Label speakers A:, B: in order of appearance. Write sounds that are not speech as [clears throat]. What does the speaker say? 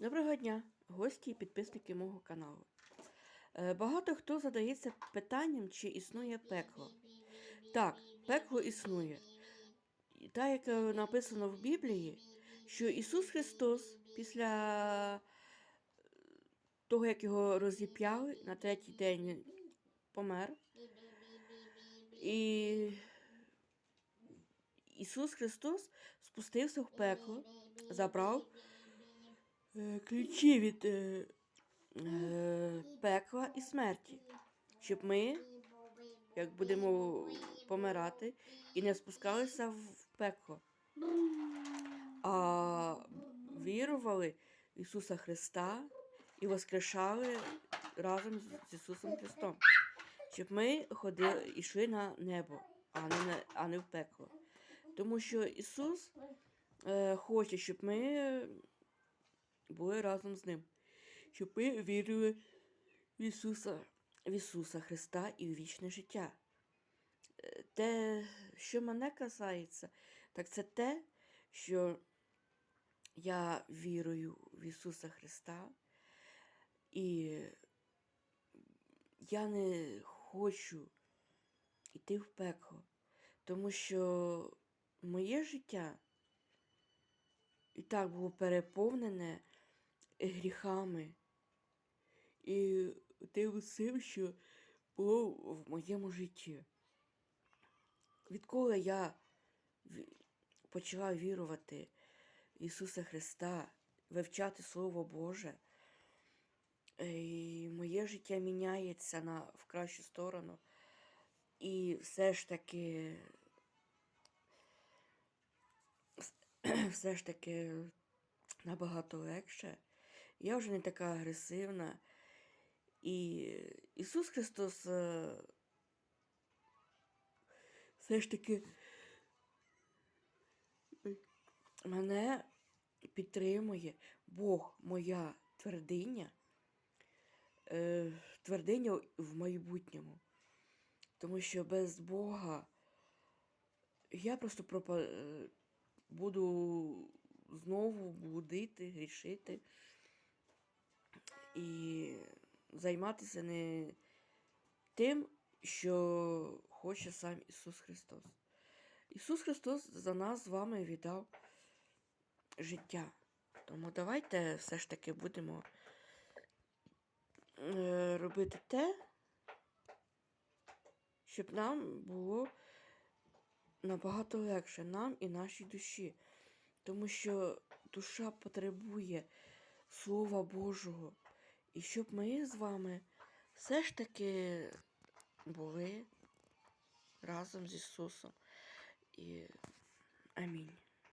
A: Доброго дня, гості і підписники мого каналу. Е, Багато хто задається питанням, чи існує пекло. Так, пекло існує. Так, як е, написано в Біблії, що Ісус Христос після е, того, як його розіп'яли, на третій день помер. І Ісус Христос спустився в пекло, забрав ключі від е, е, пекла і смерті, щоб ми, як будемо помирати, і не спускалися в пекло, а вірували в Ісуса Христа і воскрешали разом з Ісусом Христом, щоб ми ходили йшли на небо, а не, на- а не в пекло. Тому що Ісус е, хоче, щоб ми були разом з ним, щоб ми вірили в Ісуса, в Ісуса Христа і в вічне життя. Е, Те, що мене касається, так це те, що я вірую в Ісуса Христа, і я не хочу йти в пекло, тому що моє життя і так було переповнене гріхами і тим усім, що було в моєму житті. Відколи я почала вірувати в Ісуса Христа, вивчати Слово Боже, е, і моє життя міняється на, в кращу сторону. І все ж таки [clears throat] все ж таки набагато легше. Я вже не така агресивна. І Ісус Христос все ж таки мене підтримує Бог моя твердиня, е, твердиня в майбутньому. Тому що без Бога я просто пропа... буду знову блудити, грішити і займатися не тим, що хоче сам Ісус Христос. Ісус Христос за нас з вами віддав життя. Тому давайте все ж таки будемо е, робити те, щоб нам було набагато легше нам і нашій душі. Тому що душа потребує Слова Божого. І щоб ми з вами все ж таки були разом з Ісусом. І амінь.